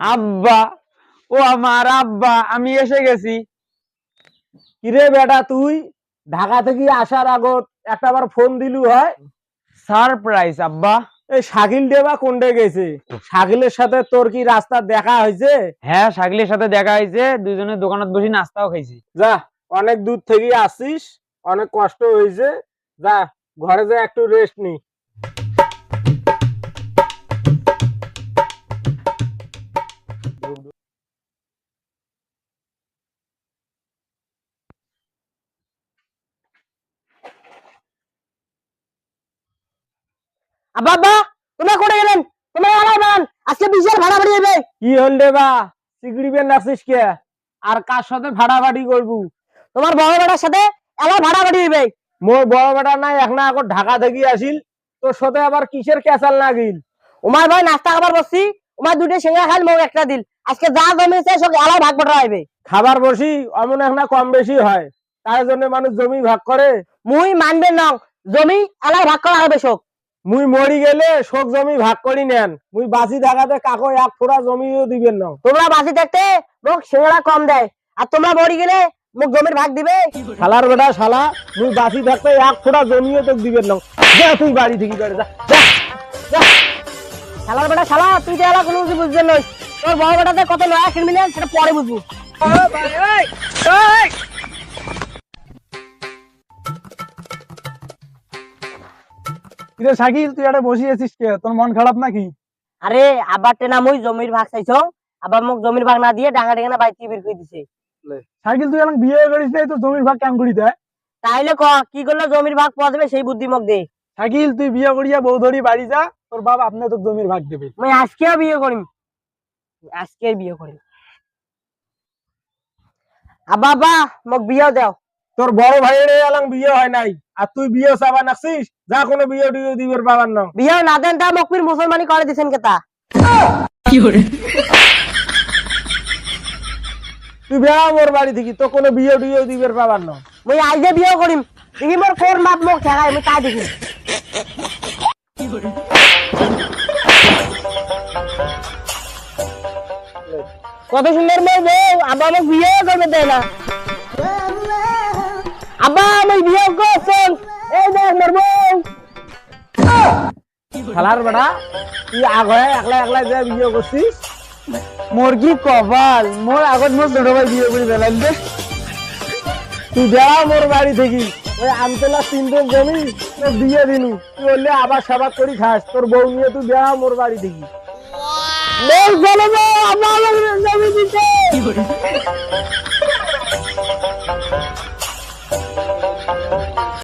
আব্বা ও আমার আব্বা আমি এসে গেছি। কিরে বেটা তুই? ঢাকা থেকে আসার আগত একটা বার ফোন দিলু হয়? সারপ্রাইজ আব্বা। এই শাকিল দেবা কোনটে গেছে? শাকিলের সাথে তোর কি রাস্তা দেখা হয়েছে হ্যাঁ শাকিলের সাথে দেখা হয়েছে দুজনে দোকানত বসে নাস্তাও খাইছি। যা অনেক দূর থেকে আসছিস অনেক কষ্ট হয়েছে যা ঘরে যা একটু রেস্ট নি। তোমরা গেলেন? তোমরা আজকে বিশাল ভাড়া বাড়ি যাবে কি হল রে বা? সিগড়ি বেন নাচিস কে? আর কার সাথে ফাটাফাটি করবু? তোমার বড় বেটার সাথে এলাই ভাড়া বাড়ি যাবে মোর বড় বেটা নাই এখন ঢাকা থেকে আসিল। তোর সাথে আবার কিসের ক্যাসাল লাগিল উমার ভাই নাস্তা খাবার বসছি। উমার দুটো সিঙ্গা খাইল মোক একটা দিল। আজকে যা জমেছে সব এলাই ভাগ খাবার বসি অমন এক না কম বেশি হয়। তার জন্য মানুষ জমি ভাগ করে। মুই মানবে নং। জমি এলাই ভাগ করা হবে সব। মুই মরি গেলে শোক জমি ভাগ করি নেন। মুই বাঁচি থাকাতে কাকো এক ফোড়া জমিও দিবেন না। তোমরা বাসি থাকতে মোক সিঙ্গা কম দেয় আর তোমরা মরি গেলে মোক জমির ভাগ দিবে। শালার বেটা শালা মুই বাঁচি থাকতে এক ফোড়া জমিও তোকে দিবেন না। যা তুই বাড়ি থেকে বাড়ি যা যা, যা। শালার বেটা শালা তুই তো এলা কোনো কিছু বুঝতে নই তোর বড় বেটাতে কত লয়া কিনবি না সেটা পরে বুঝব। কিরে শাকিল তুই এটা বসে আছিস কে? তোর মন খারাপ নাকি? আরে আবার টেনা মুই জমির ভাগ চাইছো আবার মোক জমির ভাগ না দিয়ে ডাঙা ডেঙা বাইতে বের করে দিছে। শাকিল তুই এখন বিয়ে করিস নাই তোর জমির ভাগ কেমন করি দেয় তাইলে ক কি করলে জমির ভাগ পাওয়া যাবে সেই বুদ্ধি মোক দে। শাকিল তুই বিয়ে করিয়া বউ ধরি বাড়ি যা তোর বাবা আপনি তোর জমির ভাগ দেবে। মুই আজকেও বিয়ে করিম আজকে বিয়ে করিম আব্বা আব্বা মোক বিয়ে দাও। তোর বড় ভাইয়ের এলাং বিয়ে হয় নাই আর তুই বিয়ে চাবা নাকছিস? যা কোনো বিয়ে টিয়ে দিবের পাবার না বিয়ে না দেন তা মোক ফির মুসলমানি করে দিছেন কেতা। তুই বেড়া মোর বাড়ি থেকে তো কোনো বিয়ে টিয়ে দিবের পাবার না মুই আইজে বিয়ে করিম। দেখি মোর কোর মাপ মোক ঠেকাই মুই তাই দেখি। কত সুন্দর বউ মোক বিয়ে করবে দেয় না। আব্বা আমি বিয়ে করছেন এই দেখ মোর বউ শালার বেটা তুই আগ হয়ে একলা একলা যা বিয়ে করছিস মোর কি কপাল? মোর আগত মোর ছোট ভাই বিয়ে করে দিলাম দে। তুই বেড়া মোর বাড়ি থেকে। ওই আমতলা তিনটে জমি বিয়ে দিনু। তুই বললে আবার সাবাদ করি খাস তোর বউ নিয়ে তুই বেড়া মোর বাড়ি থেকে। যাও জমি দিতে।